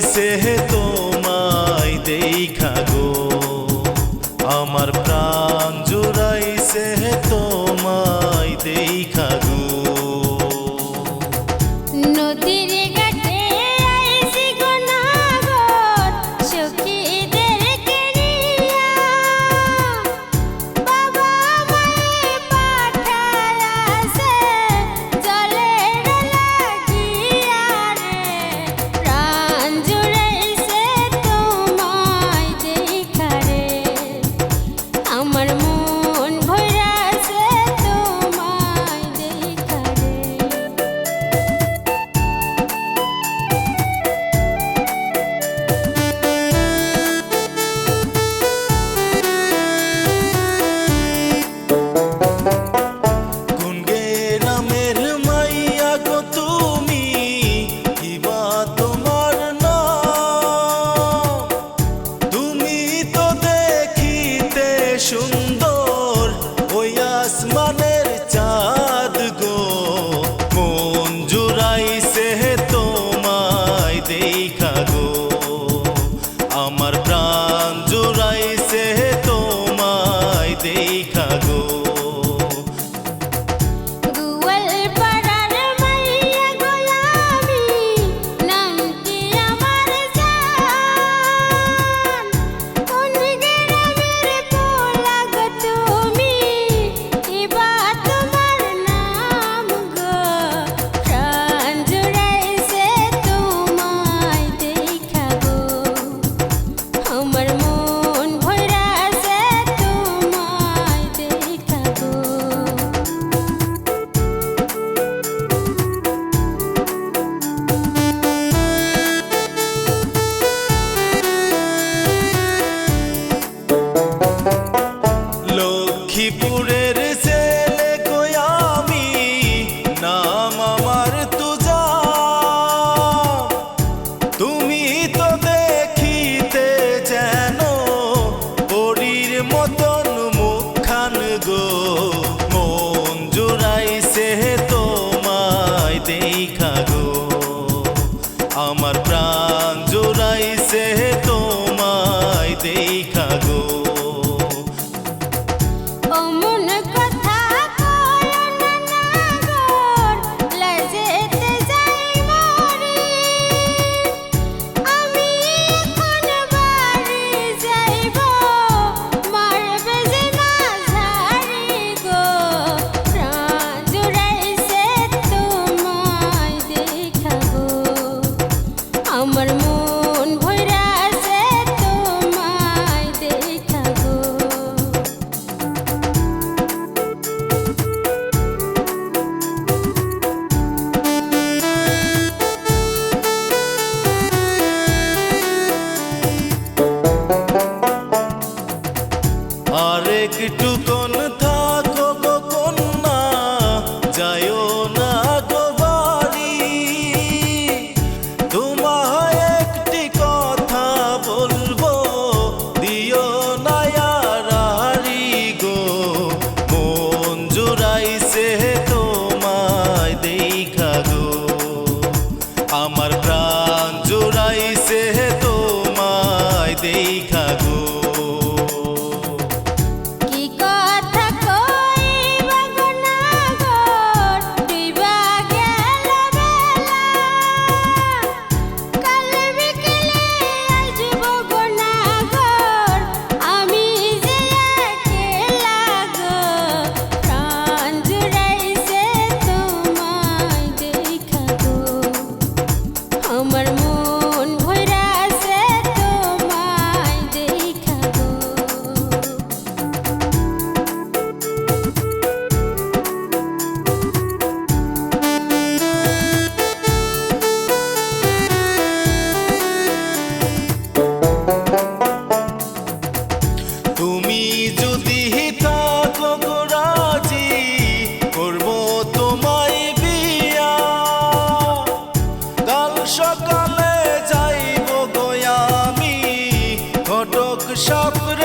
সে তোমায় দেখা গো। আমার প্রাণ জোড়াইছে তোমায় দেখা গো। নদীরে দেখা গো আমার প্রাণ प्राण আর একটু কোন তুমি যদি থাকো রাজি করব তোমায় বিয়া। কাল সকালে যাইব গো আমি ঘটক সাপরে